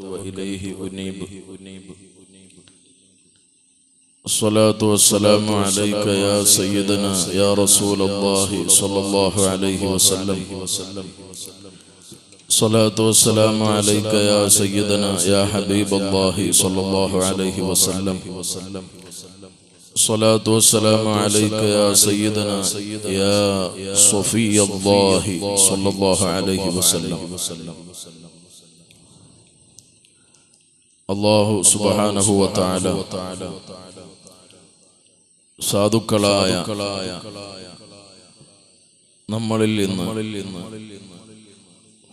وإليه أنيب. الصلاة والسلام عليك يا سيدنا يا رسول الله صلى الله عليه وسلم. صلاة والسلام عليك يا سيدنا يا حبيب الله صلى الله عليه وسلم. صلاة والسلام عليك يا سيدنا يا صفي الله صلى الله عليه وسلم. അള്ളാഹു സുബാനഹു വത്താല സാധുക്കളായ നമ്മളിൽ നിന്ന്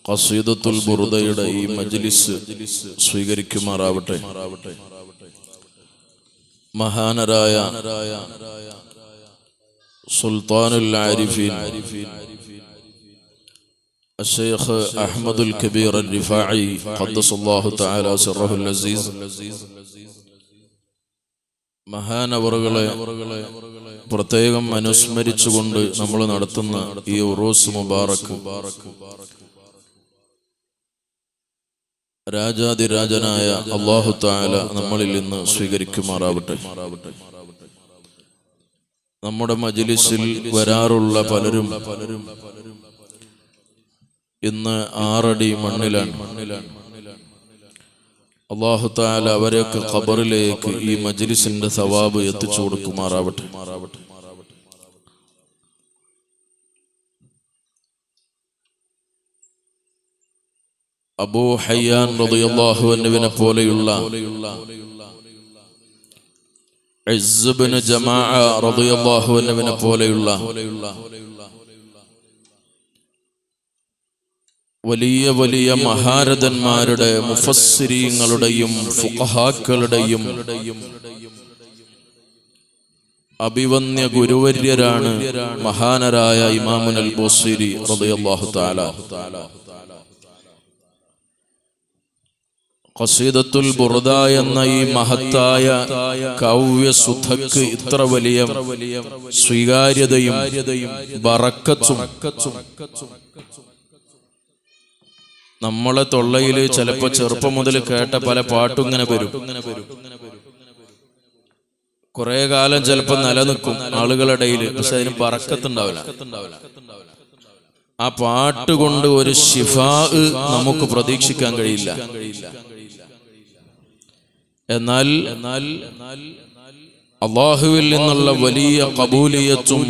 കസീദത്തുൽ ബുറുദയുടെ ഈ മജ്ലിസ് സ്വീകരിക്കുമാറാവട്ടെ. മഹാനരായ സുൽത്താനുൽ ആരിഫീൻ الشيخ أحمد الكبير الرفاعي قدس الله تعالى سره العزيز മഹാനവറുകളെ പ്രത്യേകം അനുസ്മരിച്ചുകൊണ്ട് നമ്മൾ നടത്തുന്ന ഈ ഉറൂസ് മുബാറക്ക് രാജാതിരാജനായ അള്ളാഹു താല നമ്മളിൽ നിന്ന് സ്വീകരിക്കുമാറാവട്ടെ നമ്മുടെ മജിലിസിൽ വരാറുള്ള പലരും പലരും ഇന്ന് ആറടി മണ്ണിലാണ്. അള്ളാഹു താല അവരെയൊക്കെ ഖബറിലേക്ക് ഈ മജ്ലിസിന്റെ സവാബ് എത്തിച്ചു കൊടുക്കുമാറാവട്ടെ. അബൂ ഹയ്യാൻ റളിയല്ലാഹു അൻഹുവിനെ പോലെയുള്ള ഇസ്ബിന് ജമാഅ റളിയല്ലാഹു അൻഹുവിനെ പോലെയുള്ള വലിയ വലിയ മഹാരഥന്മാരുടെ മുഫസ്സിരീങ്ങളുടെയും ഫുഹാക്കളുടെയും അഭിവന്യ ഗുരുവര്യരാണ് മഹാനരായ ഇമാമുൻ അൽ ബോസിരി റളിയല്ലാഹു തആല. ഖസീദത്തുൽ ബുർദ എന്ന ഈ മഹത്തായ കാവ്യസുധക്ക് ഇത്ര വലിയ സ്വീകാര്യതയും ബറക്കത്തും നമ്മളെ തൊള്ളയിൽ ചിലപ്പോ ചെറുപ്പം മുതൽ കേട്ട പല പാട്ടും ഇങ്ങനെ വരും. കുറെ കാലം ചിലപ്പോ നിലനിൽക്കും ആളുകളുടെ ഇടയിൽ പക്ഷെ അതിന് പറക്കത്തുണ്ടാവില്ല. ആ പാട്ട് കൊണ്ട് ഒരു ഷിഫാ നമുക്ക് പ്രതീക്ഷിക്കാൻ കഴിയില്ല. എന്നാൽ എന്നാൽ അള്ളാഹുവിൽ നിന്നുള്ള വലിയ കബൂലിയത്തും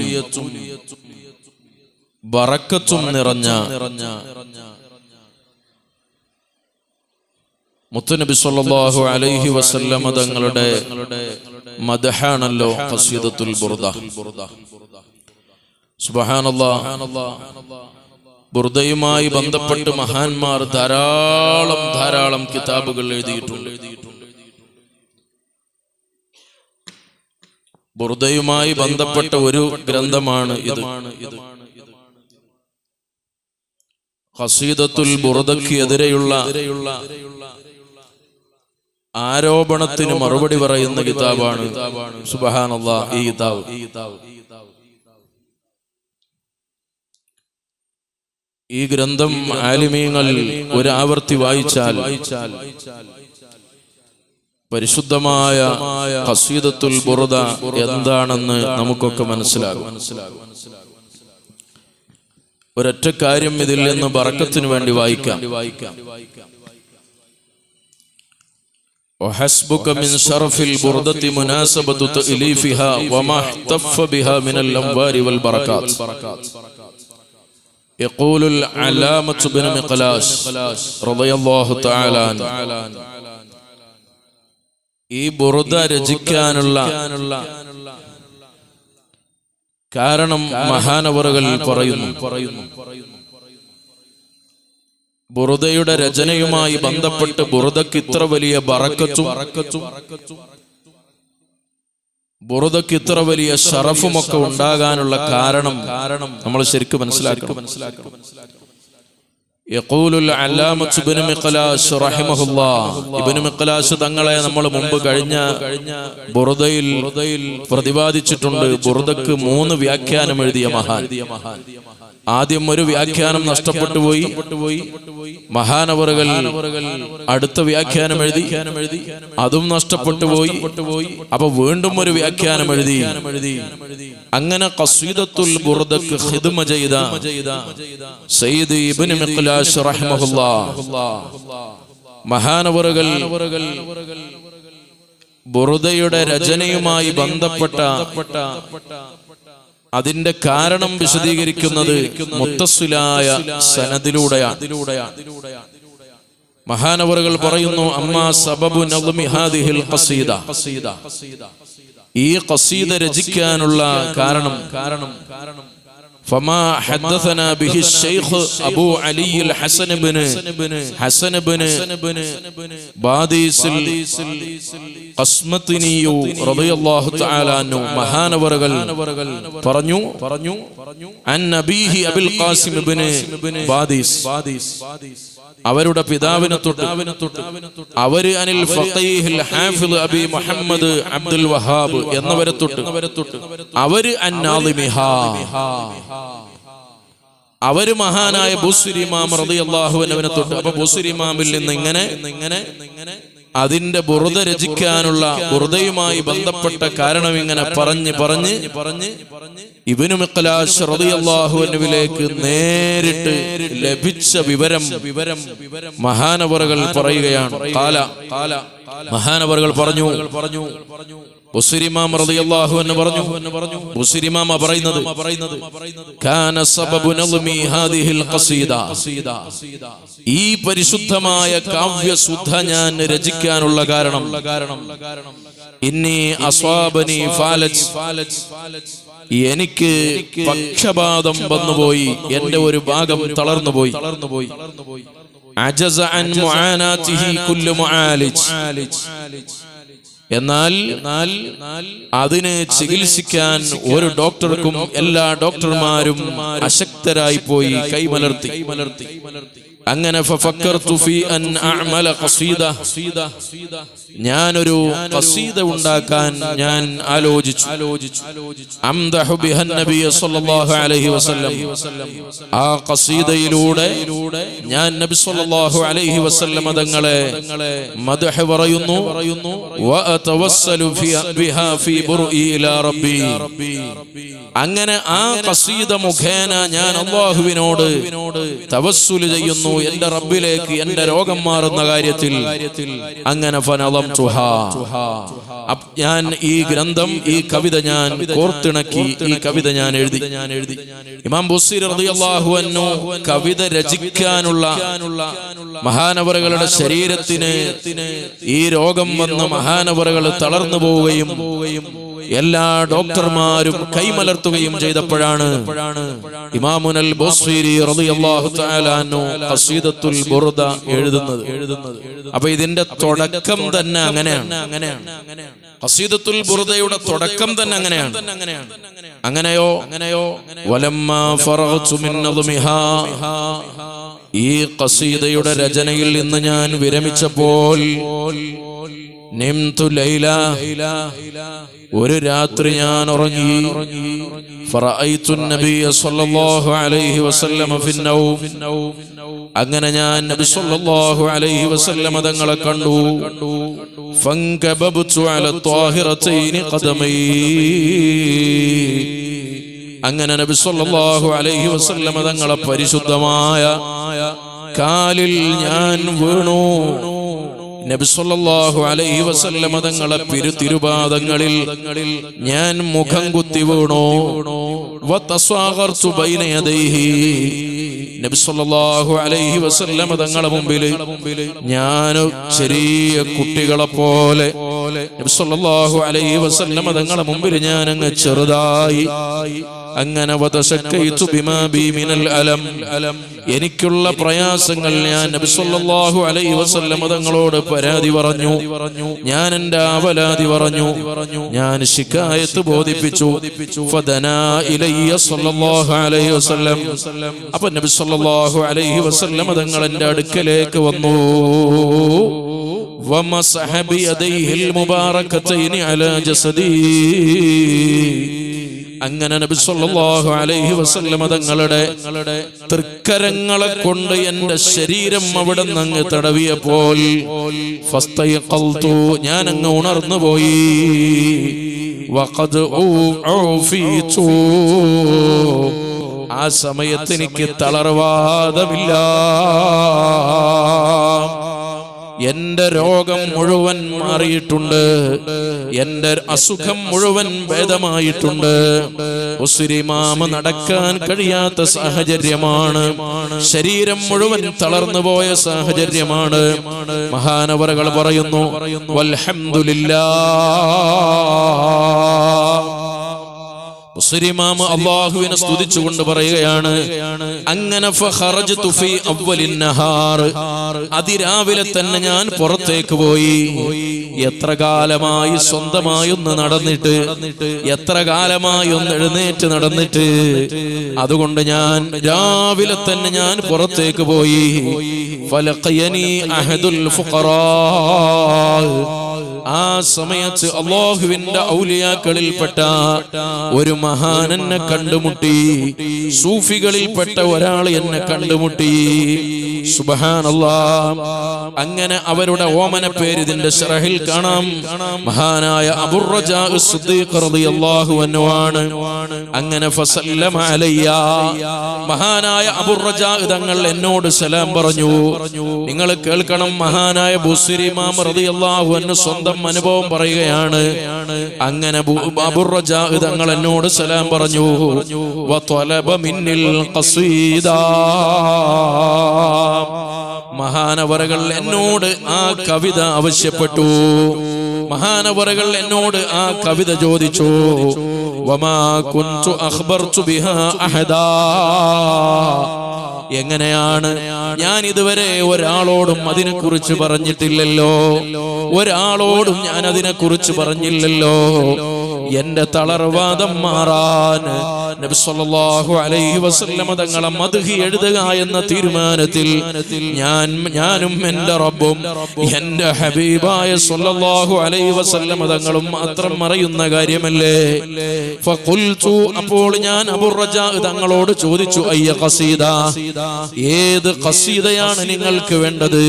ബറക്കത്തും നിറഞ്ഞ മുത്തുനബി സല്ലല്ലാഹു അലൈഹി വസല്ലമ തങ്ങളുടെ മദഹാണല്ലോ ഖസീദത്തുൽ ബുർദ. സുബ്ഹാനല്ലാഹ് ബുർദയുമായി ബന്ധപ്പെട്ട് മഹാന്മാർ ധാരാളം ധാരാളം കിതാബുകൾ എഴുതിയിട്ടുണ്ട്. ബുർദയുമായി ബന്ധപ്പെട്ട ഒരു ഗ്രന്ഥമാണ് ഇത്. ഖസീദത്തുൽ ബുർദയ്ക്ക് എതിരെയുള്ള ആരോപണത്തിന് മറുപടി പറയുന്ന കിതാബാണ് സുബഹാനുള്ള ഈ കിതാബ്. ഈ ഗ്രന്ഥം ആലിമീങ്ങൾ ഒരാവർത്തി വായിച്ചാൽ പരിശുദ്ധമായ ഹസീദത്തുൽ ബുർദ എന്താണെന്ന് നമുക്കൊക്കെ മനസ്സിലാകും. ഒരൊറ്റ കാര്യം ഇതിൽ നിന്ന് ബറക്കത്തിന് വേണ്ടി വായിക്കാം. وحسبك من شرف البردة مناسبة تأليفها وما احتف بها من الأنوار والبركات يقول العلامة بن مقلاش رضي الله تعالى عنه ഈ ബുറുദ രചിക്കാനുള്ള കാരണം മഹാനവറുകൾ പറയുന്നു പറയുന്നു ബുറുദയുടെ രചനയുമായി ബന്ധപ്പെട്ട് ബുറുദക്ക് ഇത്ര വലിയ ബറക്കത്തും ബുറുദക്ക് ഇത്ര വലിയ ഷറഫുമൊക്കെ ഉണ്ടാകാനുള്ള കാരണം കാരണം നമ്മൾ ശരിക്കും മനസ്സിലാക്കണം. മനസ്സിലാക്കണം യഖൂലുൽ ഇബ്നു മിഖ്ലാസ് ഇബ്നു മിഖ്ലാസ് തങ്ങളെ നമ്മൾ മുമ്പ് കഴിഞ്ഞ ബുറുദയിൽ പ്രതിപാദിച്ചിട്ടുണ്ട്. ബുറുദക്ക് മൂന്ന് വ്യാഖ്യാനം എഴുതിയ മഹാൻ. ആദ്യം ഒരു വ്യാഖ്യാനം നഷ്ടപ്പെട്ടു പോയി മഹാനവറുകൾ അടുത്ത വ്യാഖ്യാനം എഴുതി. അതും നഷ്ടപ്പെട്ടു പോയി അപ്പൊ വീണ്ടും ഒരു വ്യാഖ്യാനം എഴുതി. അങ്ങനെ ബുർദക്ക് ചെയ്ത സയ്യിദ് ഇബ്നു മിഖ്ലാസ് റഹ്മഹുല്ലാഹ് മഹാനവറുകൾ ബുറുദയുടെ രചനയുമായി ബന്ധപ്പെട്ട അതിന്റെ കാരണം വിശദീകരിക്കുന്നത് മുത്തസ്സിലായ സനദിലൂടെയാണ്. മഹാനവറുകൾ പറയുന്നു അമ്മ സബബു ഹാദിഹിൽ ഖസീദ. ഈ ഖസീദ രചിക്കാനുള്ള കാരണം കാരണം കാരണം فما حدثنا به الشيخ أبو علي الحسن بن حسن بن باديس قسمتني رضي الله تعالى عنه മഹാനവറുകൾ പറഞ്ഞു പറഞ്ഞു അൻ നബീഹി അബുൽ ഖാസിം ഇബ്നു ബാദീസ് അവരുടെ പിതാവിനെ തൊട്ട്. അവർ അനിൽ ഫഖീഹിൽ അബി മുഹമ്മദ് അബ്ദുൽ വഹാബ് എന്നവരെ തൊട്ട്. അവർ അന്നാദിമിഹ അവർ മഹാനായ ബുസുരിമാം റളിയല്ലാഹു അൻഹുവിനെ തൊട്ട്. അപ്പൊ ബുസുരിമാമിൽ നിന്ന് ഇങ്ങനെ ഇങ്ങനെ അതിന്റെ ബുറുത രചിക്കാനുള്ള ബുറുതയുമായി ബന്ധപ്പെട്ട കാരണം ഇങ്ങനെ പറഞ്ഞ് പറഞ്ഞ് പറഞ്ഞ് ഇവനു അൻഹുവിലേക്ക് നേരിട്ട് ലഭിച്ച വിവരം വിവരം മഹാനവറുകൾ പറയുകയാണ്. കാല. കാല. മഹാനവറുകൾ പറഞ്ഞു പറഞ്ഞു റളിയല്ലാഹു അൻഹു പറഞ്ഞു. കാന സബബു നൽമി ഹാദിഹിൽ ഖസീദ. ഈ പരിശുദ്ധമായ കാവ്യസുദ്ധ ഞാൻ രചിക്കാനുള്ള കാരണം ഇന്നി അസ്വാബനി ഫാലജ് എനിക്ക് പക്ഷപാതം വന്നുപോയി എന്റെ ഒരു ഭാഗം തളർന്നുപോയി തളർന്നുപോയി. അജസ അൻ മുആനാതിഹി കുല്ലു മുആലിജ്. എന്നാൽ അതിനെ ചികിത്സിക്കാൻ ഒരു ഡോക്ടർക്കും എല്ലാ ഡോക്ടർമാരും അശക്തരായി പോയി കൈമലർത്തി. കൈമലർത്തി. അങ്ങനെ ഞാനൊരു ഖസീദ ഉണ്ടാക്കാൻ ഞാൻ ആലോചിച്ചു. ആ ഖസീദയിലൂടെ ഞാൻ നബി സല്ലല്ലാഹു അലൈഹി വസല്ലം തങ്ങളെ മദ്ഹ് പറയുന്നു. വഅതവസ്സലു ബിഹാ ഫീ ബുർഇ ഇലാ റബ്ബി. അങ്ങനെ ആ ഖസീദ മുഖേന ഞാൻ അല്ലാഹുവിനോട് തവസ്സുൽ ചെയ്യുന്നു. എന്റെ റബ്ബിലേക്ക് എന്റെ രോഗം മാറുന്ന കാര്യത്തിൽ അങ്ങനെ ഫനളം ഞാൻ ഈ ഗ്രന്ഥം ഈ കവിത ഞാൻ കോർത്തിണക്കി ഈ കവിത ഞാൻ എഴുതി. ഞാൻ എഴുതി. ഇമാം ബുസീർ റളിയല്ലാഹു അൻഹു കവിത രചിക്കാനുള്ള മഹാനവറുകളുടെ ശരീരത്തിന് ഈ രോഗം വന്ന മഹാനവറുകൾ തളർന്നു പോവുകയും എല്ലാ ഡോക്ടർമാരും കൈമലർത്തുകയും ചെയ്തപ്പോഴാണ് ഇമാമുനൽ ബുർദ എഴുതുന്നത്. അപ്പൊ ഇതിന്റെ തുടക്കം തന്നെ അങ്ങനെയാണ്. ഖസീദത്തുൽ ബുർദയുടെ തുടക്കം തന്നെ അങ്ങനെയാണ്. അങ്ങനെയോ? അങ്ങനെയോ വലമ്മ ഈ കസീദയുടെ രചനയിൽ നിന്ന് ഞാൻ വിരമിച്ചപ്പോൾ നിംതു ലൈല. ഒരു രാത്രി ഞാൻ ഉറങ്ങി. ഫറഅയ്തു നബിയ സല്ലല്ലാഹു അലൈഹി വസല്ലമ ഫിന്നൗം അങ്ങനെ ഞാൻ നബി സല്ലല്ലാഹു അലൈഹി വസല്ലമ തങ്ങളെ കണ്ടു. ഫങ്കബബ്തു അല ത്വാഹിറതൈനി ഖദമൈ. അങ്ങനെ നബി സല്ലല്ലാഹു അലൈഹി വസല്ലമ തങ്ങളെ പരിശുദ്ധമായ കാലിൽ ഞാൻ വീണു. വസല്ലമ തിരുപാദങ്ങളിൽ ഞാൻ മുഖം കുത്തി വീണു. ഞാനും അലൈഹി വസല്ലമ മുമ്പിൽ ഞാൻ ചെറിയ കുട്ടികളെ പോലെ സല്ലല്ലാഹു അലൈഹി വസല്ലമ തങ്ങളെ മുമ്പിൽ ഞാൻ അങ്ങ് ചെറുതായി. അങ്ങനെ എനിക്കുള്ള പ്രയാസങ്ങൾ ഞാൻ നബിസ്വല്ലാഹു അലൈ അലൈഹി വസല്ലം തങ്ങളോട് പരാതി പറഞ്ഞു. ഞാൻ എന്റെ അവലാതി പറഞ്ഞു. ഞാൻ ശിക്കായത്ത് ബോധിപ്പിച്ചു. അപ്പൊ നബിസ്വല്ലാഹു അലൈഹി വസല്ലം തങ്ങൾ എന്റെ അടുക്കലേക്ക് വന്നു. ومسح بيديه المباركتين على جسدي അങ്ങനെ നബി സല്ലല്ലാഹു അലൈഹി വസല്ലമ തങ്ങളുടെ തൃക്കരങ്ങളെ കൊണ്ട് എന്റെ ശരീരം അവിടെ നിന്ന് അങ്ങ് തടവിയപ്പോൾ ഫസ്തയഖൽതു ഞാൻ അങ്ങ് ഉണർന്നു പോയി വഖദ് ഊഫീതു ആ സമയത്ത് എനിക്ക് തളർവാദമില്ല എന്റെ രോഗം മുഴുവൻ മാറിയിട്ടുണ്ട്. എന്റെ അസുഖം മുഴുവൻ ഭേദമായിട്ടുണ്ട്. ഉസുരിമാമ നടക്കാൻ കഴിയാത്ത സാഹചര്യമാണ്. ശരീരം മുഴുവൻ തളർന്നു പോയ സാഹചര്യമാണ്. മഹാനവറകൾ പറയുന്നു വൽഹംദുലില്ലാ. മുസ്ലിമാമ അള്ളാഹുവിനെ സ്തുതിച്ചുകൊണ്ട് പറയുകയാണ് അങ്ങനെ അതിരാവിലെ തന്നെ ഞാൻ പുറത്തേക്ക് പോയി. എത്ര കാലമായി സ്വന്തമായി ഒന്ന് നടന്നിട്ട് എത്ര കാലമായി ഒന്ന് എഴുന്നേറ്റ് നടന്നിട്ട് അതുകൊണ്ട് ഞാൻ രാവിലെ തന്നെ ഞാൻ പുറത്തേക്ക് പോയി. ഫലഖയനി അഹദുൽ ഫുഖറാ. ആ സമയത്ത് അള്ളാഹുവിന്റെ ഔലിയാക്കളിൽപ്പെട്ട ഒരു മഹാൻ എന്നെ കണ്ടുമുട്ടി സൂഫികളിൽപ്പെട്ട ഒരാൾ എന്നെ കണ്ടുമുട്ടി. അങ്ങനെ അവരുടെ ഓമന പേര് ഇതിന്റെ ഷറഹിൽ കാണാം. മഹാനായ അബുറജാ സിദ്ദീഖ് റളിയല്ലാഹു അൻഹു ആണ് അങ്ങനെ മഹാനായ അബുറജാ തങ്ങൾ എന്നോട് സലാം പറഞ്ഞു. നിങ്ങൾ കേൾക്കണം മഹാനായ ബുസിരിമാം റളിയല്ലാഹു അൻഹു സ്വന്തം അനുഭവം പറയുകയാണ്. അങ്ങനെ അബുറജ തങ്ങൾ എന്നോട് സലാം പറഞ്ഞു. ഖസീദാ. മഹാനവറകൾ എന്നോട് ആ കവിത ആവശ്യപ്പെട്ടു. മഹാനവറകൾ എന്നോട് ആ കവിത ചോദിച്ചു. എങ്ങനെയാണ്? ഞാൻ ഇതുവരെ ഒരാളോടും അതിനെക്കുറിച്ച് പറഞ്ഞിട്ടില്ലല്ലോ. ഒരാളോടും ഞാൻ അതിനെക്കുറിച്ച് പറഞ്ഞില്ലല്ലോ. എന്റെ തളർവാദം മാറാൻ സല്ലല്ലാഹു അലൈഹി വസല്ലമ തങ്ങളെ മദ്ഹി എഴുതുക എന്ന തീരുമാനത്തിൽ ഞാൻ ഞാനും എന്റെ റബ്ബും എന്റെ ഹബീബായ സല്ലല്ലാഹു അലൈഹി വസല്ലമ തങ്ങളും മാത്രം അറിയുന്ന കാര്യമല്ലേ? ഫഖുൽതു അപ്പോൾ ഞാൻ അബുറജാ തങ്ങളോട് ചോദിച്ചു അയ്യ ഖസീദ ഏത് ഖസീദയാണ് നിങ്ങൾക്ക് വേണ്ടത്?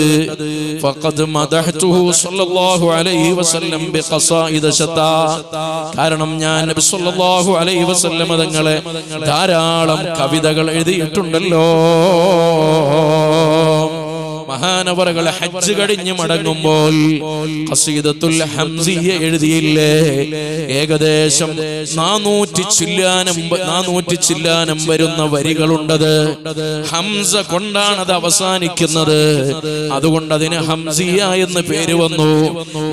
ഫഖദ് മദഹ്തുഹു സല്ലല്ലാഹു അലൈഹി വസല്ലം ബിഖസായിദ ശതാ കാരണം ഞാൻ നബി സല്ലല്ലാഹു അലൈഹി വസല്ലം തങ്ങളെ ധാരാളം കവിതകൾ എഴുതിയിട്ടുണ്ടല്ലോ. മഹാനവറുകൾ ഹജ്ജ് കഴിഞ്ഞ് മടങ്ങുമ്പോൾ ഹംസിയ എഴുതിയില്ലേ? ഏകദേശം നാനൂറ്റി ചില്ലാനം നാനൂറ്റി ചില്ലാനം വരുന്ന വരികളുണ്ടത്. ഹംസ കൊണ്ടാണത് അത് അവസാനിക്കുന്നത്. അതുകൊണ്ട് അതിന് ഹംസിയ എന്ന് പേര് വന്നു.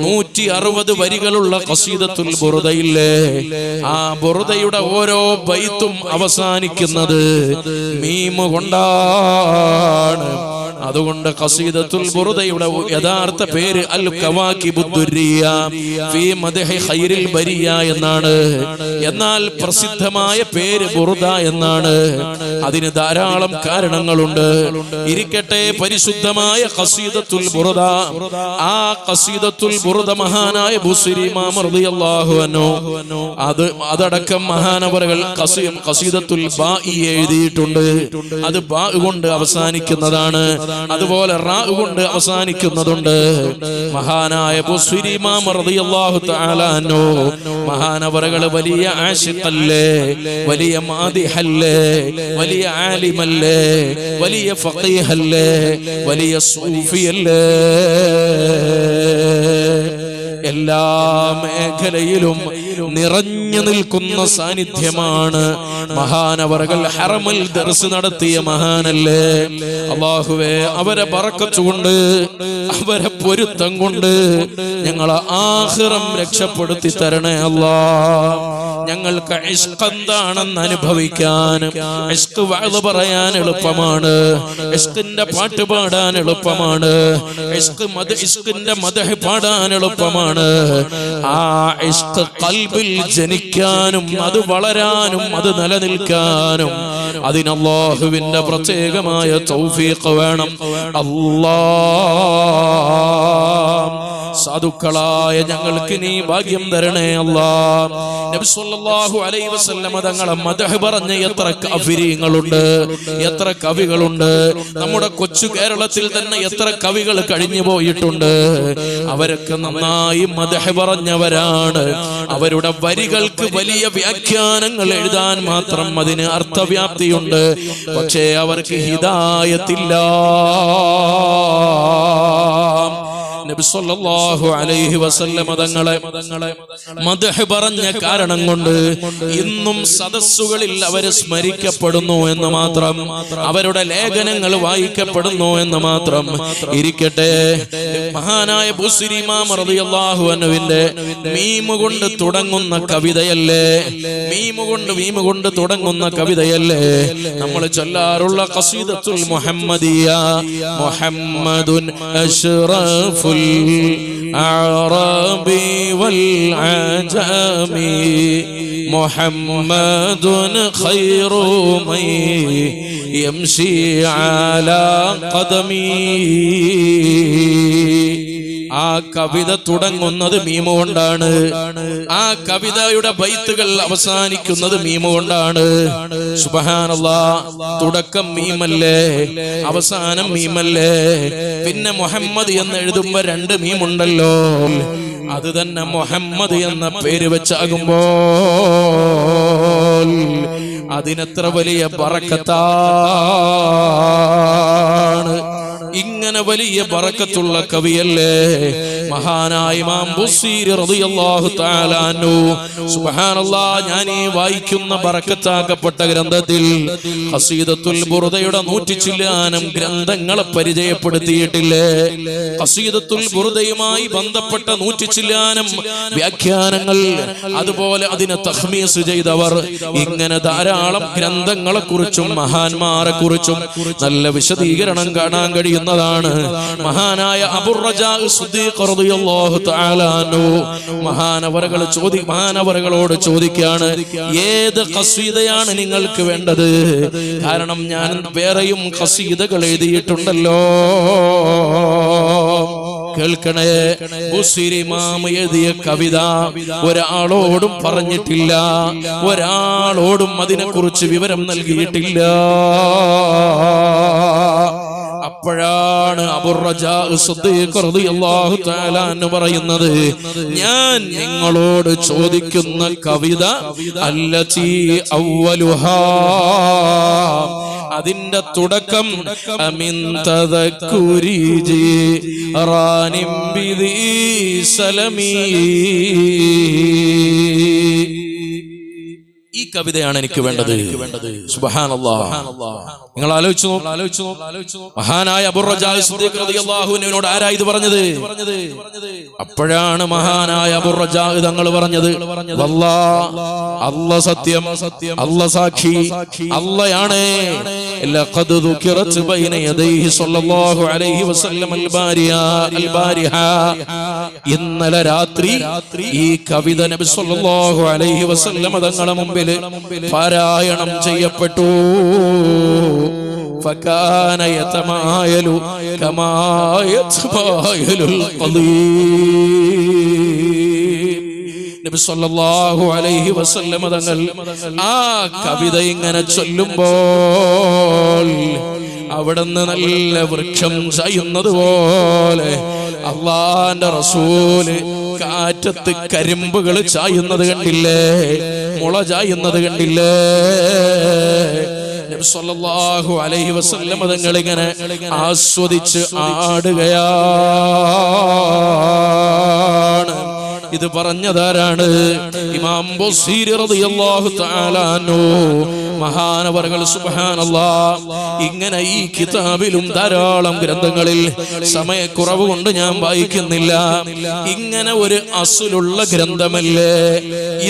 നൂറ്റി അറുപത് വരികളുള്ള ഖസീദത്തുൽ ബുറുദയില്ലേ? ആ ബുറുദയുടെ ഓരോ ബൈത്തും അവസാനിക്കുന്നത് മീമ കൊണ്ടാണ്. അതുകൊണ്ട് ഖസീദത്തുൽ ബുറുദയുടെ യഥാർത്ഥ പേര് അൽ കവാക്കി ഫീ മദ്ഹി ഖൈരിൽ ബരിയ എന്നാണ്. എന്നാൽ പ്രസിദ്ധമായ പേര് ബുറുദ എന്നാണ്. അതിന് ധാരാളം കാരണങ്ങളുണ്ട്. ഇരിക്കട്ടെ പരിശുദ്ധമായ ഖസീദത്തുൽ ബുറുദ. ആ ഖസീദത്തുൽ ബുറുദ മഹാനായ ബുസ്രി ഇമാം അൻഹു. അത് അതടക്കം മഹാനവറുകൾ ഖസീം ഖസീദത്തുൽ ബാഇ എഴുതിയിട്ടുണ്ട്. അത് ബാ കൊണ്ട് അവസാനിക്കുന്നതാണ്. അതുപോലെ റാ കൊണ്ട് അവസാനിക്കുന്നതുണ്ട്. മഹാനായ മഹാനവറകൾ വലിയ ആശിഖല്ലേ വലിയ മാതിഹല്ലേ വലിയ ആലിമല്ലേ? വലിയ ഫഖീഹല്ലേ? വലിയ സൂഫിയല്ലേ? എല്ലാ മേഖലയിലും നിറഞ്ഞു നിൽക്കുന്ന സാന്നിധ്യമാണ് മഹാനവറകൾ ഹറമൽ ദർസ് നടത്തിയ മഹാനല്ലേ? അള്ളാഹുവേ അവരെ പറക്കച്ചുകൊണ്ട് അവരെ പൊരുത്തം കൊണ്ട് ഞങ്ങളെ ആഹ്റം രക്ഷപ്പെടുത്തി തരണേ അല്ലാ ഞങ്ങൾക്ക് എന്താണെന്ന് അനുഭവിക്കാനും ഇഷ്ക് പറയാൻ എളുപ്പമാണ് ഇഷ്കിന്റെ പാട്ട് പാടാൻ എളുപ്പമാണ് ഇഷ്ക് മത ഇഷ്കിന്റെ മതഹ് പാടാൻ എളുപ്പമാണ്. ആ ഇഷ്ക് കൽബിൽ ജനിക്കാനും അത് വളരാനും അത് നിലനിൽക്കാനും അതിന് അള്ളാഹുവിന്റെ പ്രത്യേകമായ തൗഫീഖ് വേണം. അല്ലാ സാധുക്കളായ ഞങ്ങൾക്ക് നീ ഭാഗ്യം തരണേ അല്ലാഹു അലൈഹി വസല്ലമ തങ്ങളെ മദഹ് പറഞ്ഞ എത്ര കവിരിയങ്ങളുണ്ട് എത്ര കവികളുണ്ട്? നമ്മുടെ കൊച്ചു കേരളത്തിൽ തന്നെ എത്ര കവികൾ കഴിഞ്ഞു പോയിട്ടുണ്ട്? അവരൊക്കെ നന്നായി മദഹ് പറഞ്ഞവരാണ്. അവരുടെ വരികൾക്ക് വലിയ വ്യാഖ്യാനങ്ങൾ എഴുതാൻ മാത്രം അതിന് അർത്ഥവ്യാപ്തിയുണ്ട് പക്ഷേ അവർക്ക് ഹിതായത്തില്ല നബി സല്ലല്ലാഹു അലൈഹി വസല്ലമ തങ്ങളെ മദഹ് പറഞ്ഞ കാരണം കൊണ്ട് ഇന്നും സദസ്സുകളിൽ അവർ സ്മരിക്കപ്പെടുന്നു എന്ന് മാത്രം അവരുടെ ലേഖനങ്ങൾ വായിക്കപ്പെടുന്നു എന്ന് മാത്രം ഇരിക്കട്ടെ. മഹാനായ ബുസ്രി ഇമാം റളിയല്ലാഹു അൻഹുവിന്റെ മീമ് കൊണ്ട് തുടങ്ങുന്ന കവിതയല്ലേ? മീമ് കൊണ്ട് മീമ് കൊണ്ട് തുടങ്ങുന്ന കവിതയല്ലേ? നമ്മൾ ചൊല്ലാറുള്ള കസീദത്തുൽ മുഹമ്മദിയ മുഹമ്മദുൻ അഷ്റഫുൽ الأعراب والعجم محمد خير من يمشي على قدمي. ആ കവിത തുടങ്ങുന്നത് മീമ കൊണ്ടാണ് ആ കവിതയുടെ ബൈത്തുകൾ അവസാനിക്കുന്നത് മീമ കൊണ്ടാണ് തുടക്കം മീമല്ലേ? അവസാനം മീമല്ലേ? പിന്നെ മുഹമ്മദ് എന്ന് എഴുതുമ്പോ രണ്ട് മീമുണ്ടല്ലോ. അത് തന്നെ മുഹമ്മദ് എന്ന പേര് വെച്ചാകുമ്പോ അതിനെത്ര വലിയ പറക്കത്താണ് ഇങ്ങനെ വലിയ ബറക്കത്തുള്ള കവിയല്ലേ? മഹാനായ ഇമാം ബുസീർ റളിയല്ലാഹു തആല അൻഹു. സുബ്ഹാനല്ലാഹ് ഞാൻ ഈ വായിക്കുന്ന ബറക്കത്താക്കപ്പെട്ട ഗ്രന്ഥത്തിൽ ഖസീദത്തുൽ ബുർദയുടെ നൂറ്റി ചില്ലാനം ഗ്രന്ഥങ്ങളെ പരിചയപ്പെടുത്തിയിട്ടില്ലേ? ഖസീദത്തുൽ ബുർദയുമായി ബന്ധപ്പെട്ട നൂറ്റി ചില്ലാനം വ്യാഖ്യാനങ്ങൾ അതുപോലെ അതിനെ തഹ്മീസ് ചെയ്തവർ. ഇങ്ങനെ ധാരാളം ഗ്രന്ഥങ്ങളെ കുറിച്ചും മഹാന്മാരെ കുറിച്ചും നല്ല വിശദീകരണം കാണാൻ കഴിയുന്നതാണ്. മഹാനായ സിദ്ദീഖ് റളിയല്ലാഹു തആല അൻഹു മഹാനവറുകൾ ചോദി മഹാനവറകളോട് ചോദിക്കാണ് ഏത് കസീതയാണ് നിങ്ങൾക്ക് വേണ്ടത്? കാരണം ഞാൻ വേറെയും കസീതകൾ എഴുതിയിട്ടുണ്ടല്ലോ. കേൾക്കണേ ബുസിരിമാം എഴുതിയ കവിത ഒരാളോടും പറഞ്ഞിട്ടില്ല. ഒരാളോടും അതിനെക്കുറിച്ച് വിവരം നൽകിയിട്ടില്ല. അപ്പോഴാണ് പറയുന്നത് ഞാൻ നിങ്ങളോട് ചോദിക്കുന്ന കവിത അല്ല അവലുഹാ അതിന്റെ തുടക്കം അമിൻ തദക്കുരിജി റാനിം ബിദി സലമീ. ഈ കവിതയാണ് എനിക്ക് വേണ്ടത്. നിങ്ങൾ ആലോചിച്ചു. മഹാനായ അബുറജാഹുവിനോട് ആരാ ഇത് പറഞ്ഞത്? അപ്പോഴാണ് മഹാനായ അബുറജാൽ തങ്ങൾ പറഞ്ഞത്. അല്ല സത്യം. അല്ല സാക്ഷി. അല്ലയാണ്. ഇന്നലെ രാത്രി ഈ കവിത നബി സല്ലല്ലാഹു അലൈഹി വസല്ലം തങ്ങളുടെ മുമ്പിൽ പാരായണം ചെയ്യപ്പെട്ടു. ഫക്കാനയതമായലു കമായതമായലുൽ ഖദീം നബി സല്ലല്ലാഹു അലൈഹി വസല്ലമ തങ്ങൾ ആ കവിത ഇങ്ങനെ ചൊല്ലുമ്പോൾ അവിടുന്ന് നല്ല വൃക്ഷം ചായുന്നത് പോലെ അള്ളാന്റെ റസൂൽ കാറ്റത്ത് കരിമ്പുകൾ ചായുന്നത് കണ്ടില്ലേ? മുള ചായുന്നത് കണ്ടില്ലേ? നബി സല്ലല്ലാഹു അലൈഹി വസല്ലം തങ്ങൾ ഇങ്ങനെ ആസ്വദിച്ച് ആടുകയാണ്. ഇത് പറഞ്ഞതാരാണ്? ഇമാം മഹാനവറുകൾ സുബ്ഹാനല്ലാഹ് ഇങ്ങനെ ഈ കിതാബിലും ധാരാളം ഗ്രന്ഥങ്ങളിൽ സമയക്കുറവ് കൊണ്ട് ഞാൻ വായിക്കുന്നില്ല. ഇങ്ങനെ ഒരു അസുലുള്ള ഗ്രന്ഥമല്ലേ?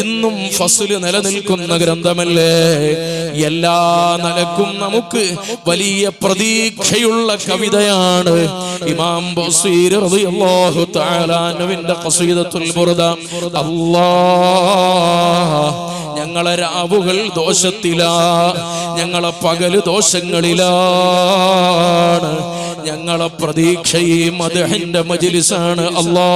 ഇന്നും ഫസുൽ നിലനിൽക്കുന്ന ഗ്രന്ഥമല്ലേ? എല്ലാ നിലക്കും നമുക്ക് വലിയ പ്രതീക്ഷയുള്ള കവിതയാണ്. ഇമാം ബസീർ റളിയല്ലാഹു തആല അൻഹുവിന്റെ ഖസീദത്തുൽ ബുർദ. അല്ലാഹ് ഞങ്ങളെ രാവുകൾ ദോഷത്തിലാ. ഞങ്ങളെ പകൽ ദോഷങ്ങളിലാണ് ഞങ്ങളെ പ്രതീക്ഷയും അദ്ദേഹന്റെ മജിലിസാണ്. അല്ലാ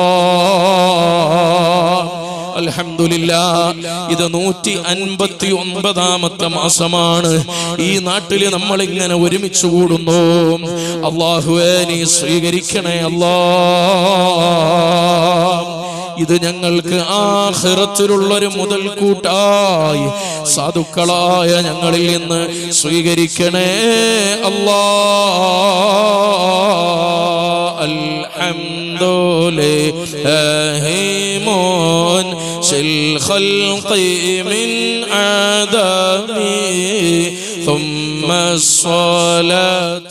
ഇത് നൂറ്റി അൻപത്തി ഒൻപതാമത്തെ മാസമാണ്. ഈ നാട്ടിൽ നമ്മൾ ഇങ്ങനെ ഒരുമിച്ച് കൂടുന്നു. അള്ളാഹുവേ നീ സ്വീകരിക്കണേ അല്ലാ. ഇത് ഞങ്ങൾക്ക് ആഹ്റത്തിലുള്ളൊരു മുതൽക്കൂട്ടായി. സാധുക്കളായ ഞങ്ങളിൽ നിന്ന് സ്വീകരിക്കണേ അല്ലാ. അൽഹംദുലില്ലാഹി മോൻ. منشي الخلق من عدم ثم الصلاة